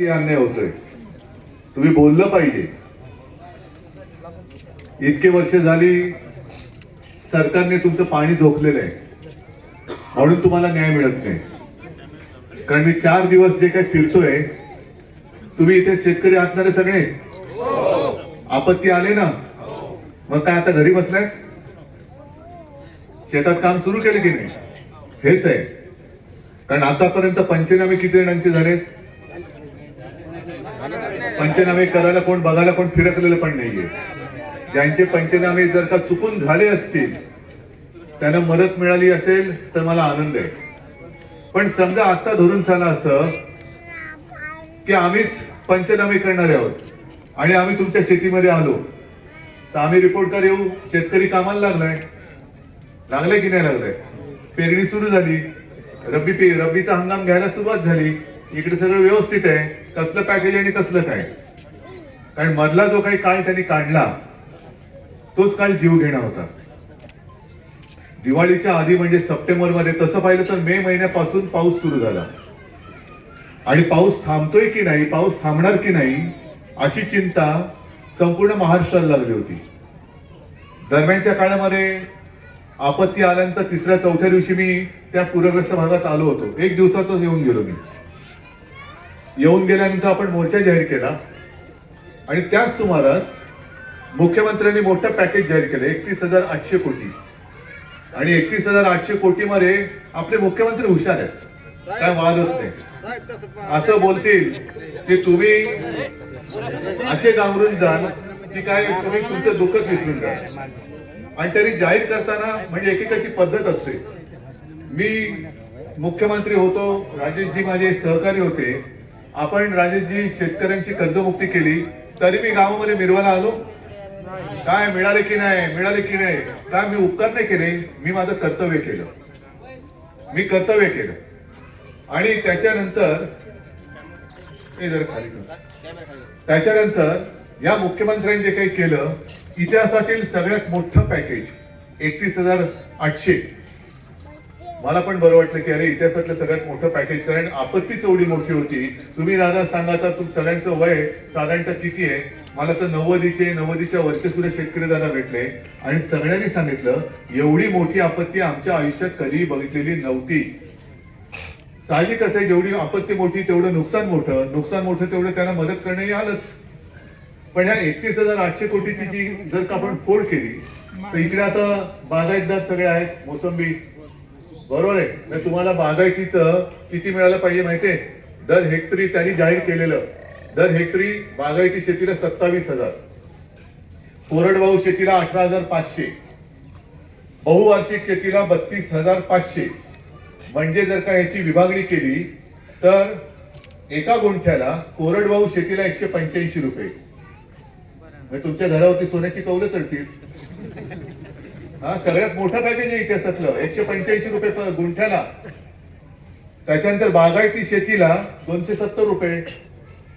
किती अन्याय होतोय. तुम्ही बोललं पाहिजे. इतके वर्ष झाली सरकारने तुमचं पाणी झोकलेलं आहे. म्हणून तुम्हाला न्याय मिळत नाही. कारण मी चार दिवस जे काही फिरतोय तुम्ही इथे शेतकरी असणारे सगळे. आपत्ती आले ना? मग काय आता घरी बसलाय? शेतात काम सुरू केले की नाही? हेच आहे. कारण आतापर्यंत पंचनामे किती जणांचे झालेत? पंचनामे करायला कोण बघायला कोण फिरकलेलं पण नाहीये. ज्यांचे पंचनामे जर का चुकून झाले असतील त्यांना मदत मिळाली असेल तर मला आनंद आहे. पण समजा आता धरून चाला असं की आम्हीच पंचनामे करणारे आहोत आणि आम्ही तुमच्या शेतीमध्ये आलो तर आम्ही रिपोर्टर येऊ शेतकरी कामाला लागलाय. लागलाय की नाही लागलाय? पेरणी सुरू झाली. रब्बी पे रब्बीचा हंगाम घ्यायला सुरुवात झाली. इकडे सगळं व्यवस्थित आहे. कसलं पॅकेज आणि कसलं काय? कारण मधला जो काही काळ त्यांनी काढला तोच काळ जीव घेणा होता. दिवाळीच्या आधी म्हणजे सप्टेंबरमध्ये तसं पाहिलं तर मे महिन्यापासून पाऊस सुरू झाला. आणि पाऊस थांबतोय की नाही पाऊस थांबणार की नाही अशी चिंता संपूर्ण महाराष्ट्राला लागली होती. दरम्यानच्या काळामध्ये आपत्ती आल्यानंतर तिसऱ्या चौथ्या दिवशी मी त्या पूरग्रस्त भागात आलो होतो. एक दिवसातच येऊन गेलो मी. येऊन गेल्यानंतर आपण मोर्चा जाहीर केला. आणि त्याच सुमारास मुख्यमंत्र्यांनी मोठं पॅकेज जाहीर केलं एकतीस हजार आठशे कोटी. आणि एकतीस हजार आठशे कोटी मध्ये आपले मुख्यमंत्री हुशार आहेत. काय वादच नाही असं बोलतील की तुम्ही असे गांगरून जाल की काय तुम्ही तुमचं दुःखच विसरून जा आणि तरी जाहीर करताना म्हणजे एकेकाची पद्धत असते. मी मुख्यमंत्री होतो राजेशजी माझे सहकारी होते. आपण राजेशजी शेतकऱ्यांची कर्जमुक्ती केली तरी मी गावामध्ये मिरवायला आलो. काय मिळाले की नाही मिळाले की नाही काय मी उपकार नाही केले मी माझं कर्तव्य केलं. मी कर्तव्य केलं. आणि त्याच्यानंतर त्याच्यानंतर या मुख्यमंत्र्यांनी जे काही केलं इतिहासातील सगळ्यात मोठं पॅकेज एकतीस हजार आठशे. मला पण बरं वाटलं की अरे इतिहासातलं सगळ्यात मोठं पॅकेज कारण आपत्तीच एवढी मोठी होती. तुम्ही दादा सांगा तर तुम सगळ्यांचं वय साधारणतः किती आहे? मला तर नव्वदीचे नव्वदीच्या वरचे सुद्धा शेतकरी दादा भेटले. आणि सगळ्यांनी सांगितलं एवढी मोठी आपत्ती आमच्या आयुष्यात कधीही बघितलेली नव्हती. साहजिकच आहे जेवढी आपत्ती मोठी तेवढं नुकसान मोठं. नुकसान मोठं तेवढं त्यांना मदत करणे आलंच. पण ह्या एकतीस हजार आठशे कोटीची जी जर का आपण फोड केली तर इकडे आता बागायतदार सगळे आहेत मोसंबी बरोबर आहे. तर तुम्हाला बागायतीचं किती मिळालं पाहिजे माहितीये? दर हेक्टरी त्यांनी जाहीर केलेलं. दर हेक्टरी बागायती शेतीला सत्तावीस हजार. कोरडवाहू शेतीला अठरा हजार पाचशे. बहुवार्षिक शेतीला बत्तीस हजार पाचशे. म्हणजे जर का याची विभागणी केली तर एका गुंठ्याला कोरडवाहू शेतीला एकशे पंच्याऐंशी रुपये. तुमच्या घरावरती सोन्याची कौलं चढतील. हा सगळ्यात मोठं पॅकेज आहे इतिहासातलं एकशे पंच्याऐंशी रुपये गुंठ्याला. त्याच्यानंतर बागायती शेतीला दोनशे सत्तर रुपये.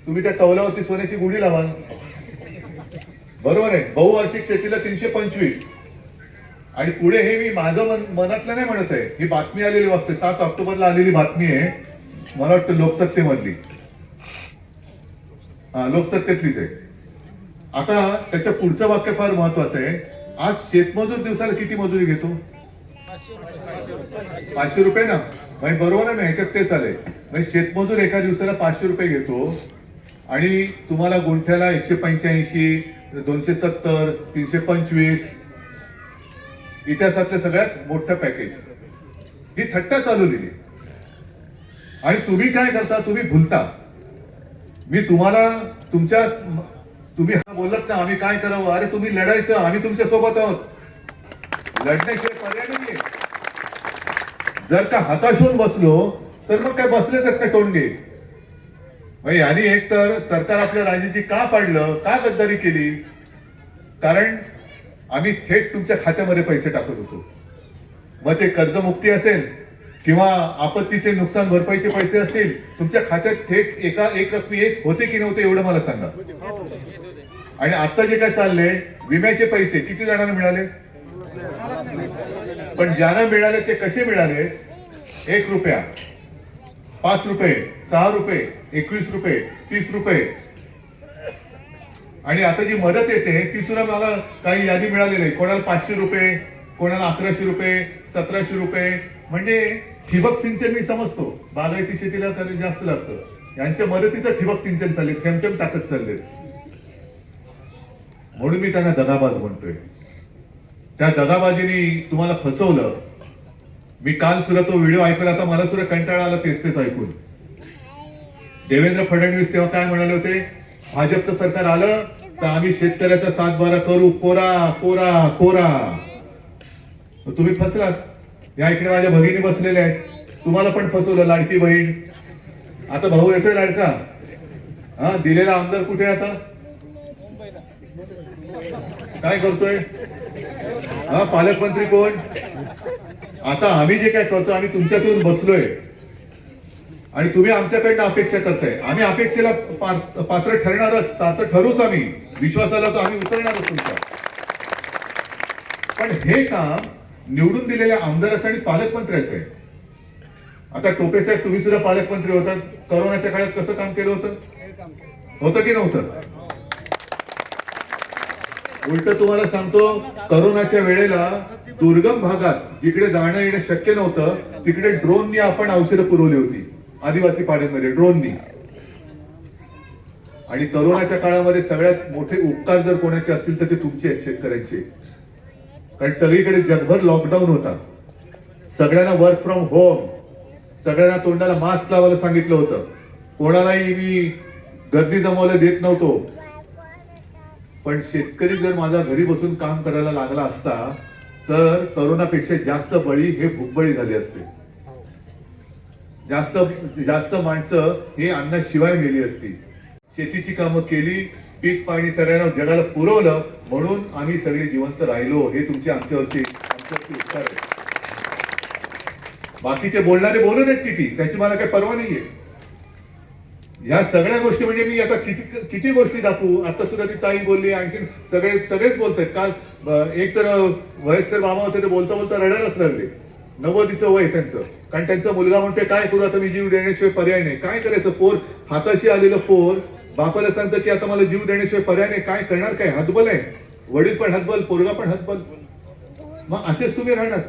तुम्ही त्या कौलावरती सोन्याची गुढी लावाल बरोबर आहे. बहुवार्षिक शेतीला तीनशे पंचवीस. आणि पुढे हे मी माझं मन मनातलं नाही म्हणत आहे. ही बातमी आलेली वाचते. सात ऑक्टोबरला आलेली बातमी आहे. मला वाटतं लोकसत्तेमधली. हा लोकसत्तेतलीच आहे. आता त्याच्या पुढचं वाक्य फार महत्वाचं आहे. आज शेतमजूर दिवसाला किती मजुरी घेतो? पाचशे रुपये ना? म्हणजे बरोबर आहे ना ह्याच्यात तेच आलंय. म्हणजे शेतमजूर एका दिवसाला पाचशे रुपये घेतो. आणि तुम्हाला गुंठ्याला एकशे पंच्याऐंशी दोनशे सत्तर तीनशे पंचवीस इतिहासातलं सगळ्यात मोठं पॅकेज. ही थट्टा चालवलेली आणि तुम्ही काय करता? तुम्ही भुलता. मी तुम्हाला तुमच्या तुम्ही हा बोलत ना आम्ही काय करावं? अरे तुम्ही लढायचं आम्ही तुमच्यासोबत आहोत. लढण्याशिवाय पर्याय नाही जर का हताश होऊन बसलो तर मग काय बसले तर काय टोणगे मग यांनी एक तर सरकार आपल्या राज्याची का पाडलं का गद्दारी केली? कारण आम्ही थेट तुमच्या खात्यामध्ये पैसे टाकत होतो. मग ते कर्जमुक्ती असेल किंवा आपत्तीचे नुकसान भरपाईचे पैसे असतील तुमच्या खात्यात थेट एका एक रकमी येत होते की नव्हते एवढं मला सांगा. आणि आता जे काय चालले विम्याचे पैसे किती जणांना मिळाले? पण ज्यांना मिळाले ते कसे मिळाले? एक रुपया पाच रुपये सहा रुपये एकवीस रुपये तीस रुपये. आणि आता जी मदत येते ती सुद्धा मला काही यादी मिळालेली आहे कोणाला पाचशे रुपये कोणाला अकराशे रुपये सतराशे रुपये. म्हणजे ठिबक सिंचन मी समजतो. बागायती शेतीला तर जास्त लागतं. यांच्या मदतीचं ठिबक सिंचन चालले थेंब टाकत चालले म्हणून मी त्यांना दगाबाज म्हणतोय. त्या दगाबाजीने तुम्हाला फसवलं. मी काल सुद्धा तो व्हिडिओ ऐकला आता मला सुद्धा कंटाळा आला तेच तेच ऐकून. देवेंद्र फडणवीस तेव्हा काय म्हणाले होते? भाजपचं सरकार आलं तर आम्ही शेतकऱ्याचा सातबारा करू. कोरा कोरा कोरा. तुम्ही फसलात. या इकडे माझ्या भगिनी बसलेल्या आहेत. तुम्हाला पण फसवलं लाडकी बहीण. आता भाऊ येतोय लाडका. हा दिलेला आमदार कुठे आहे आता? काय करतोय? हा पालकमंत्री कोण? आता आम्ही जे काय करतो आम्ही तुमच्यातून बसलोय. आणि तुम्ही आमच्याकडनं अपेक्षा करताय. आम्ही अपेक्षेला पात्र ठरणारच पात्र ठरूच आम्ही. विश्वासाला तर आम्ही उतरणारच तुमच्या. पण हे काम निवडून दिलेल्या आमदाराचं आणि पालकमंत्र्याचं आहे. आता टोपे साहेब तुम्ही सुद्धा पालकमंत्री होतात. करोनाच्या काळात कसं काम केलं होतं? होतं की नव्हतं? उलट तुम्हाला सांगतो करोनाच्या वेळेला दुर्गम भागात जिकडे जाणं येणं शक्य नव्हतं तिकडे ड्रोननी आपण औषधं पुरवली होती. आदिवासी पाड्यांमध्ये ड्रोननी. आणि करोनाच्या काळामध्ये सगळ्यात मोठे उपकार जर कोणाचे असतील तर ते तुमचे आहेत शेतकऱ्यांचे. कारण सगळीकडे जगभर लॉकडाऊन होता. सगळ्यांना वर्क फ्रॉम होम सगळ्यांना तोंडाला मास्क लावायला सांगितलं होतं. कोणालाही मी गर्दी जमवायला देत नव्हतो. पण शेतकरी जर माझा घरी बसून काम करायला लागला असता तर करोनापेक्षा जास्त बळी हे भुकबळी झाले असते. जास्त जास्त माणसं हे अन्नाशिवाय मेली असती. शेतीची कामं केली पीक पाणी सगळ्यांना जगाला पुरवलं म्हणून आम्ही सगळे जिवंत राहिलो. हे तुमचे आमच्यावरचे आमच्यावरचे उत्तर आहे बाकीचे बोलणारे बोलू आहेत किती त्याची मला काही पर्वा नाहीये. ह्या सगळ्या गोष्टी म्हणजे मी आता किती किती गोष्टी दाखवू? आता सुद्धा ती ताई बोलली आणखी सगळे सगळेच बोलतायत. काल एक तर वयस्कर मामा होते ते बोलता बोलता रडायलाच लागले नव्वदीचं वय त्यांचं. कारण त्यांचा मुलगा म्हणतोय काय करू आता मी जीव देण्याशिवाय पर्याय नाही. काय करायचं? पोर हाताशी आलेलं पोर बापाला सांगतं की आता मला जीव देण्याशिवाय पर्याय नाही. काय करणार? काय हतबल आहे? वडील पण हतबल पोरगा पण हतबल. मग असेच तुम्ही राहणार.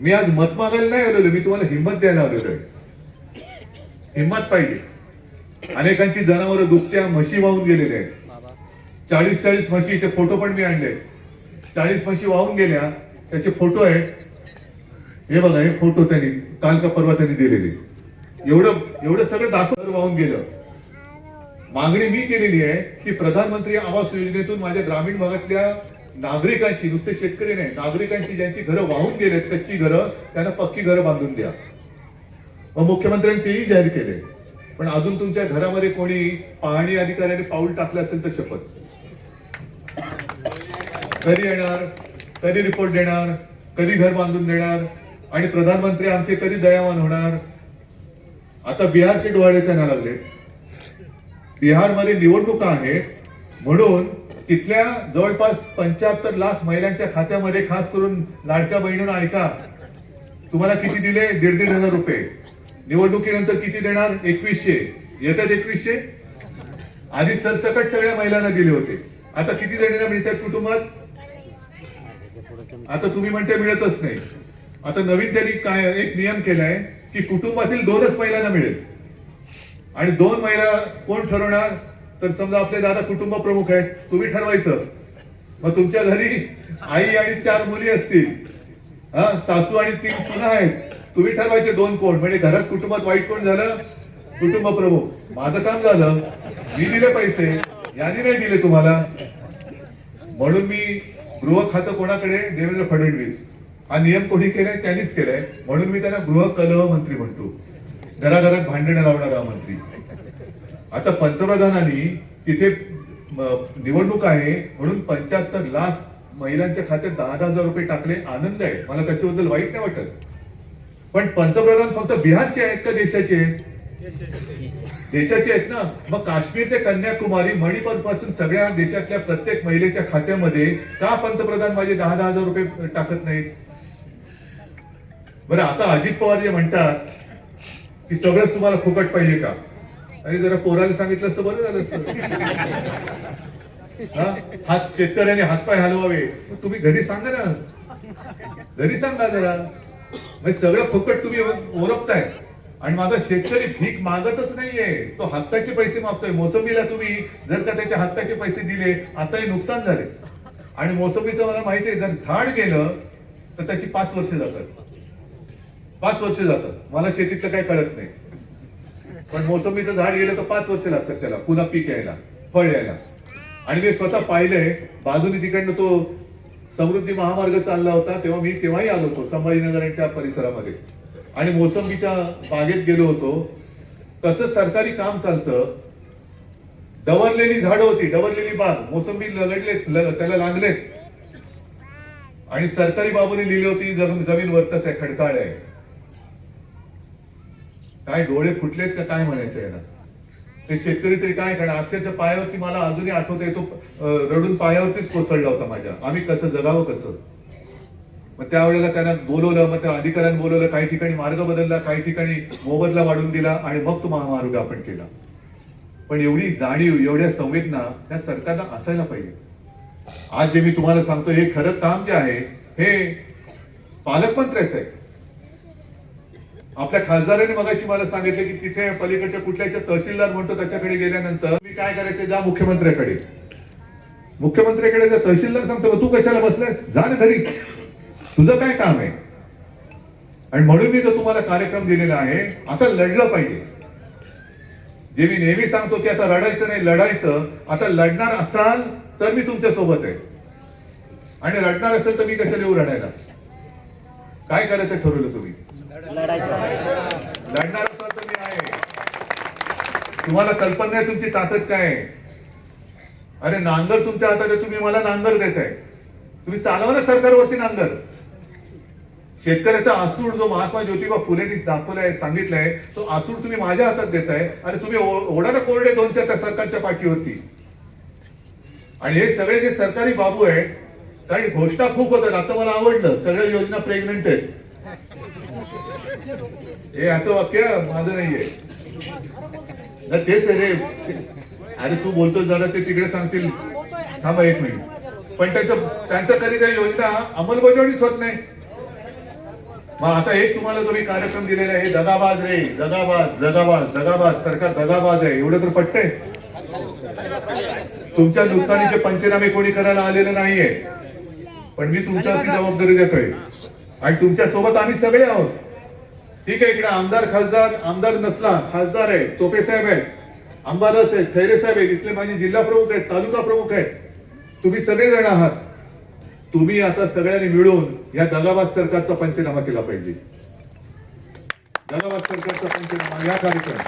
मी आज मत मागायला नाही आलेलो. मी तुम्हाला हिंमत द्यायला आलेलो आहे. हिंमत पाहिजे. अनेकांची जनावरं दुभत्या म्हशी वाहून गेलेल्या आहेत. चाळीस चाळीस म्हशी ते फोटो पण मी आणले चाळीस म्हशी वाहून गेल्या. त्याचे फोटो आहेत. हे बघा हे फोटो त्यांनी काल का परवा त्यांनी दिलेले. एवढं एवढं सगळं दाखव वाहून गेलं. मागणी मी केलेली आहे की प्रधानमंत्री आवास योजनेतून माझ्या ग्रामीण भागातल्या नागरिकांची नुसते शेतकरी नाही नागरिकांची ज्यांची घरं वाहून गेलेत कच्ची घरं त्यांना पक्की घरं बांधून द्या. मग मुख्यमंत्र्यांनी तेही जाहीर केले. पण अजून तुमच्या घरामध्ये कोणी पाहणी अधिकाऱ्याने पाऊल टाकलं असेल तर शपथ. कधी येणार कधी रिपोर्ट देणार कधी घर बांधून देणार आणि प्रधानमंत्री आमचे कधी दयावान होणार? आता बिहारचे डोळे त्यांना लागले बिहारमध्ये निवडणुका आहेत म्हणून तिथल्या जवळपास पंच्याहत्तर लाख महिलांच्या खात्यामध्ये खास करून लाडक्या बहिणीनं ऐका तुम्हाला किती दिले? दीड दीड हजार रुपये. निवडणुकीनंतर किती देणार? एकवीसशे. येतात एकवीसशे? आधी सरसकट सगळ्या महिलांना दिले होते. आता किती जणींना मिळतात कुटुंबात? आता तुम्ही म्हणते मिळतच नाही. आता नवीन त्यांनी काय एक नियम केलाय की कुटुंबातील दोनच महिलांना मिळेल. आणि दोन महिला कोण ठरवणार? तर समजा आपले दादा कुटुंब प्रमुख आहेत तुम्ही ठरवायचं. मग तुमच्या घरी आई आणि चार मुली असतील. हा सासू आणि तीन सुना आहेत. तुम्ही ठरवायचे दोन कोण. म्हणजे घरात कुटुंबात वाईट कोण झालं? कुटुंब प्रमुख. माझं काम झालं. मी दिले पैसे. यांनी नाही दिले तुम्हाला. म्हणून मी गृह खातं कोणाकडे? देवेंद्र फडणवीस. हा नियम कोणी केलाय? त्यांनीच केलाय. म्हणून मी त्यांना गृह कलह मंत्री म्हणतो. घराघरात भांडणं लावणारा मंत्री. आता पंतप्रधानांनी तिथे निवडणूक आहे म्हणून पंच्याहत्तर लाख महिलांच्या खात्यात दहा दहा हजार रुपये टाकले. आनंद आहे. मला त्याच्याबद्दल वाईट नाही वाटत. पण पंतप्रधान फक्त बिहारचे आहेत का देशाचे? आहेत देशाचे आहेत ना. मग काश्मीर ते कन्याकुमारी मणिपूरपासून सगळ्या देशातल्या प्रत्येक महिलेच्या खात्यामध्ये का पंतप्रधान माझे दहा दहा हजार रुपये टाकत नाहीत? बरं आता अजित पवार जे म्हणतात की सगळंच तुम्हाला फुकट पाहिजे का? आणि जरा पोराला सांगितलं असतं बरं झालं असतं. हात शेतकऱ्याने हातपाय हलवावे. तुम्ही घरी सांगा ना. घरी सांगा जरा. म्हणजे सगळं फुकट तुम्ही ओरपताय. आणि माझा शेतकरी भीक मागतच नाहीये. तो हक्काचे पैसे मागतोय. मोसंबीला तुम्ही जर का त्याच्या हक्काचे पैसे दिले आताही नुकसान झाले. आणि मोसंबीचं मला माहिती आहे जर झाड गेलं तर त्याची पाच वर्ष जातात. पाच वर्ष जातात. मला शेतीतलं काही कळत नाही. पण मोसंबीचं झाड गेलं तर पाच वर्ष लागतात त्याला. पुन्हा पीक यायला फळ यायला. आणि मी स्वतः पाहिलंय बाजूने तिकडनं तो समृद्धी महामार्ग चालला होता तेव्हा मी तेव्हाही आलो होतो संभाजीनगरच्या परिसरामध्ये. आणि मोसंबीच्या बागेत गेलो होतो. कसं सरकारी काम चालतं. डवरलेली झाडं होती डवरलेली बाग. मोसंबी लगडलेत त्याला लागलेत. आणि सरकारी बाबूने लिहिली होती जमीन जमीन आहे खडकाळ. आहे काय डोळे फुटलेत का काय म्हणायचं याला? ते शेतकरी तरी काय करणार? अक्षरच्या पायावरती मला अजूनही आठवतंय तो रडून पायावरतीच कोसळला होता माझ्या. आम्ही कसं जगावं कसं? मग त्यावेळेला त्यांना बोलवलं मग त्या अधिकाऱ्यांनी बोलवलं काही ठिकाणी मार्ग बदलला काही ठिकाणी मोबदला वाढून दिला आणि मग तो महामार्ग आपण केला. पण एवढी जाणीव एवढ्या संवेदना त्या सरकारला असायला पाहिजे. आज जे मी तुम्हाला सांगतो हे खरं काम जे आहे हे पालकमंत्र्याचं आहे. आपल्या खासदारांनी मगाशी मला सांगितलं की तिथे पलीकडच्या कुठल्याच्या तहसीलदार म्हणतो त्याच्याकडे गेल्यानंतर मी काय करायचं? जा मुख्यमंत्र्याकडे. मुख्यमंत्र्याकडे जा तहसीलदार सांगतो तू कशाला बसलायस? जा ना घरी. तुझं काय काम आहे? आणि म्हणून मी जो तुम्हाला कार्यक्रम दिलेला आहे आता लढलं पाहिजे. जे मी नेहमी सांगतो की आता रडायचं नाही लढायचं. आता लढणार असाल तर मी तुमच्यासोबत आहे. आणि रडणार असेल तर मी कशाला येऊ रडायला काय करायचं ठरवलं तुम्ही? लढणार असाल तर मी आहे. तुम्हाला कल्पना आहे तुमची ताकद काय आहे? अरे नांगर तुमच्या हातात आहे तुम्ही मला नांगर देताय. तुम्ही चालवा ना सरकारवरती नांगर. शेतकऱ्याचा आसूड जो महात्मा ज्योतिबा फुलेनी दाखवलाय सांगितलंय तो आसूड तुम्ही माझ्या हातात देताय आणि तुम्ही ओढा ना कोरडे दोनच्या त्या सरकारच्या पाठीवरती. आणि हे सगळे जे सरकारी बाबू आहे काही घोषणा खूप होतात. आता मला आवडलं सगळ्या योजना प्रेग्नेंट आहेत. हे असं वाक्य माझं नाहीये. ना तेच आहे रे. अरे तू बोलतो जरा ते तिकडे सांगतील. थांबा एक मिनिट. पण त्याचं त्यांचं कधी त्या योजना अंमलबजावणीच होत नाही. मग आता एक तुम्हाला तुम्ही कार्यक्रम दिलेला आहे दगाबाज रे दगाबाज दगाबाज दगाबाज सरकार दगाबाज आहे. एवढं तर पटतंय. तुमच्या नुकसानीचे पंचनामे कोणी करायला आलेलं नाहीये. पण मी तुमच्या जबाबदारी देतोय. आणि तुमच्यासोबत आम्ही सगळे आहोत. ठीक आहे इकडे आमदार खासदार आमदार नसला खासदार आहे टोपे साहेब आहेत अंबारस आहेत खैरे साहेब आहेत इथले माझे जिल्हा प्रमुख आहेत तालुका प्रमुख आहेत. तुम्ही सगळे जण आहात. तुम्ही आता सगळ्यांनी मिळून या दगाबाद सरकारचा पंचनामा केला पाहिजे. दगाबाद सरकारचा पंचनामा या कार्यक्रम.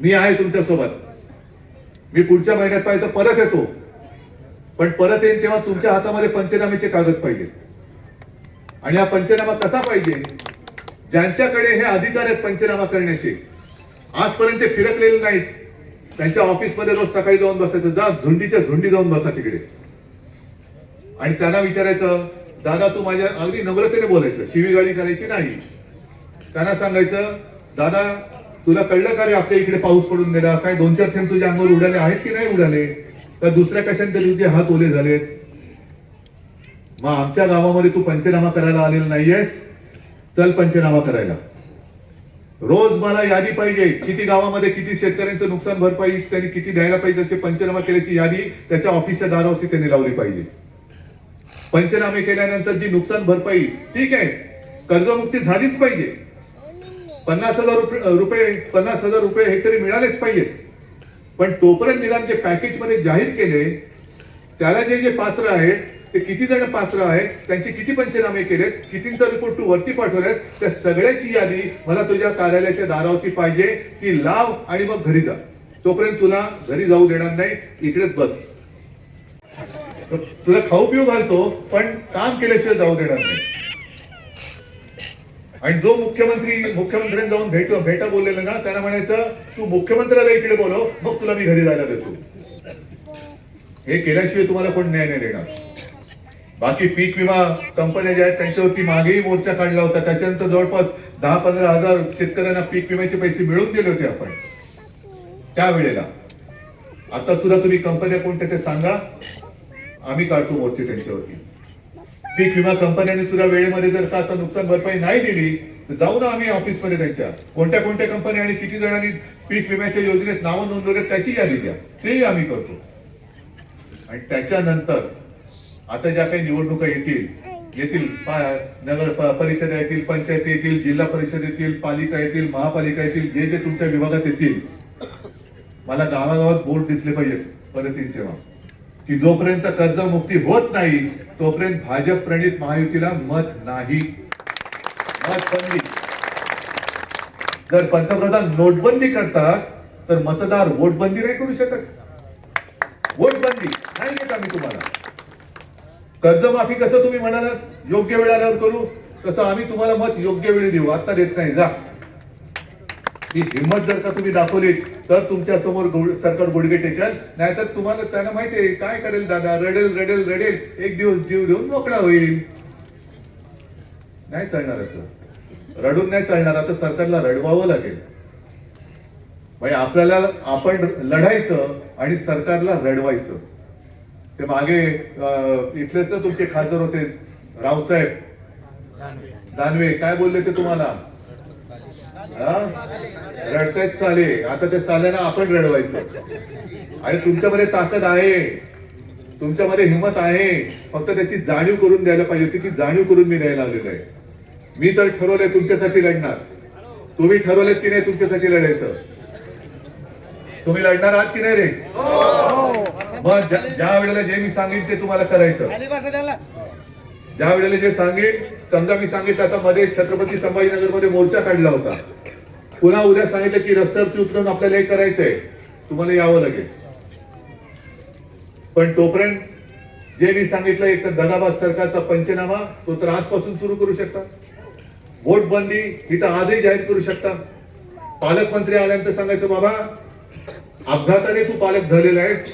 मी आहे तुमच्यासोबत. मी पुढच्या महिन्यात पाहिजे तर परत येतो. पण परत येईन तेव्हा तुमच्या हातामध्ये पंचनाम्याचे कागद पाहिजे. आणि हा पंचनामा कसा पाहिजे ज्यांच्याकडे हे अधिकार आहेत पंचनामा करण्याचे. आजपर्यंत ते फिरकलेले नाहीत. त्यांच्या ऑफिसमध्ये रोज सकाळी जाऊन बसायचं. जा झुंडीच्या झुंडी जाऊन बसा तिकडे. आणि त्यांना विचारायचं दादा तू माझ्या अगदी नम्रतेने बोलायचं. शिवीगाळी करायची नाही. त्यांना सांगायचं दादा तुला कळलं का रे आपल्या इकडे पाऊस पडून गेला? काय दोन चार थेंब तुझ्या अंगावर उडाले आहेत की नाही उडाले? तर दुसऱ्या कशाने तरी तुझे हात ओले झालेत? मग आमच्या गावामध्ये तू पंचनामा करायला आलेला नाहीयेस. चल पंचनामा करायला. रोज मला यादी पाहिजे. किती गावामध्ये किती शेतकऱ्यांचं नुकसान भरपाई त्यांनी किती द्यायला पाहिजे त्याचे पंचनामा केल्याची यादी त्याच्या ऑफिसच्या दारावरती त्यांनी लावली पाहिजे. पंचनामे केल्यानंतर जी नुकसान भरपाई ठीक आहे. कर्जमुक्ती झालीच पाहिजे. पन्नास हजार रुपये रुपये पन्नास हजार रुपये हेक्टरी मिळालेच पाहिजेत. पण तोपर्यंत निदान जे पॅकेजमध्ये जाहीर केले त्याला जे जे पात्र आहेत ते किती जण पात्र आहेत त्यांचे किती पंचनामे केलेत कितींचा रिपोर्ट तू वरती पाठवलेस त्या सगळ्याची यादी मला तुझ्या कार्यालयाच्या दारावरती पाहिजे ती लाव आणि मग घरी जा. तोपर्यंत तुला घरी जाऊ देणार नाही इकडेच बस. तुला खाऊ पिऊ घालतो पण काम केल्याशिवाय जाऊ देणार नाही. आणि जो मुख्यमंत्री मुख्यमंत्र्यांनी जाऊन भेट भेटा बोललेला ना त्यांना म्हणायचं तू मुख्यमंत्र्याला इकडे बोलव मग तुला मी घरी जायला देतो. हे केल्याशिवाय तुम्हाला कोण न्याय नाही देणार. बाकी पीक विमा कंपन्या ज्या आहेत त्यांच्यावरती मागेही मोर्चा काढला होता. त्याच्यानंतर जवळपास दहा पंधरा हजार शेतकऱ्यांना पीक विम्याचे पैसे मिळवून दिले होते आपण. त्यावेळेला. आता सुद्धा तुम्ही कंपन्या कोणत्या ते सांगा. आम्ही काढतो मोर्चे त्यांच्यावरती. पीक विमा कंपन्यांनी सुद्धा वेळेमध्ये जर का आता नुकसान भरपाई नाही दिली तर जाऊ ना आम्ही ऑफिसमध्ये त्यांच्या. कोणत्या कोणत्या कंपन्या आणि किती जणांनी पीक विम्याच्या योजनेत नावं नोंदवले त्याची यादी द्या. तेही आम्ही करतो. आणि त्याच्यानंतर आता ज्या काही निवडणुका येतील येतील नगर परिषद येतील पंचायत येतील जिल्हा परिषद येतील पालिका येतील महापालिका येतील जे जे तुमच्या विभागात येतील मला गावागावात बोर्ड दिसले पाहिजेत परत येईल तेव्हा. की जोपर्यंत कर्जमुक्ती होत नाही तोपर्यंत भाजप प्रणित महायुतीला मत नाही. मत बंदी. जर पंतप्रधान नोटबंदी करतात तर मतदार वोटबंदी नाही करू शकत. वोटबंदी नाही देत आम्ही तुम्हाला. कर्जमाफी कसं तुम्ही म्हणालात? योग्य वेळ आल्यावर करू. तसं आम्ही तुम्हाला मत योग्य वेळी देऊ. आता देत नाही. जा. ही हिंमत जर का तुम्ही दाखवली तर तुमच्यासमोर सरकार गुडघे टेकेल. नाहीतर तुम्हाला त्यांना माहिती आहे काय करेल दादा? रडेल रडेल रडेल. एक दिवस जीव घेऊन मोकळा होईल. नाही चालणार असं. रडून नाही चालणार. आता सरकारला रडवावं लागेल. म्हणजे आपल्याला आपण लढायचं आणि सरकारला रडवायचं. ते मागे इथलेच ना तुमचे खासदार होते रावसाहेब दानवे काय बोलले ते तुम्हाला? हा? रडतायत साले. आता ते साल्याला आपण रडवायचं. आणि तुमच्यामध्ये ताकद आहे. तुमच्यामध्ये हिंमत आहे. फक्त त्याची जाणीव करून द्यायला पाहिजे होती ती जाणीव करून मी द्यायला आलेलो आहे. मी तर ठरवलंय तुमच्यासाठी लढणार. तुम्ही ठरवलेत की नाही तुमच्यासाठी लढायचं. तुम्ही लढणार आहात की नाही रे? हो. मग ज्या ज्या वेळेला जे मी सांगेन ते तुम्हाला करायचं. ज्या वेळेला जे सांगेन समजा मी सांगितलं आता मध्ये छत्रपती संभाजीनगरमध्ये मोर्चा काढला होता. पुन्हा उद्या सांगितलं की रस्त्यावरती उतरून आपल्याला हे करायचंय. तुम्हाला यावं लागेल. पण तोपर्यंत जे मी सांगितलं एक तर दगाबाद सरकारचा पंचनामा तो तर आजपासून सुरू करू शकता. वोट बंदी ही तर आजही जाहीर करू शकता. पालकमंत्री आल्यानंतर सांगायचं बाबा अपघाताने तू पालक झालेला आहेस.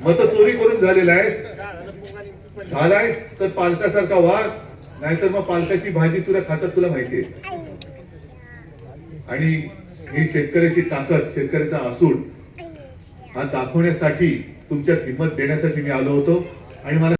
मत चोरी करून झालेला आहेस. झालायस तर पालकासारखा वाघ नाहीतर मग पालकाची भाजी सुद्धा खातात तुला माहितीये. आणि ही शेतकऱ्याची ताकद शेतकऱ्याचा असूड हा दाखवण्यासाठी तुमच्यात हिंमत देण्यासाठी मी आलो होतो. आणि मला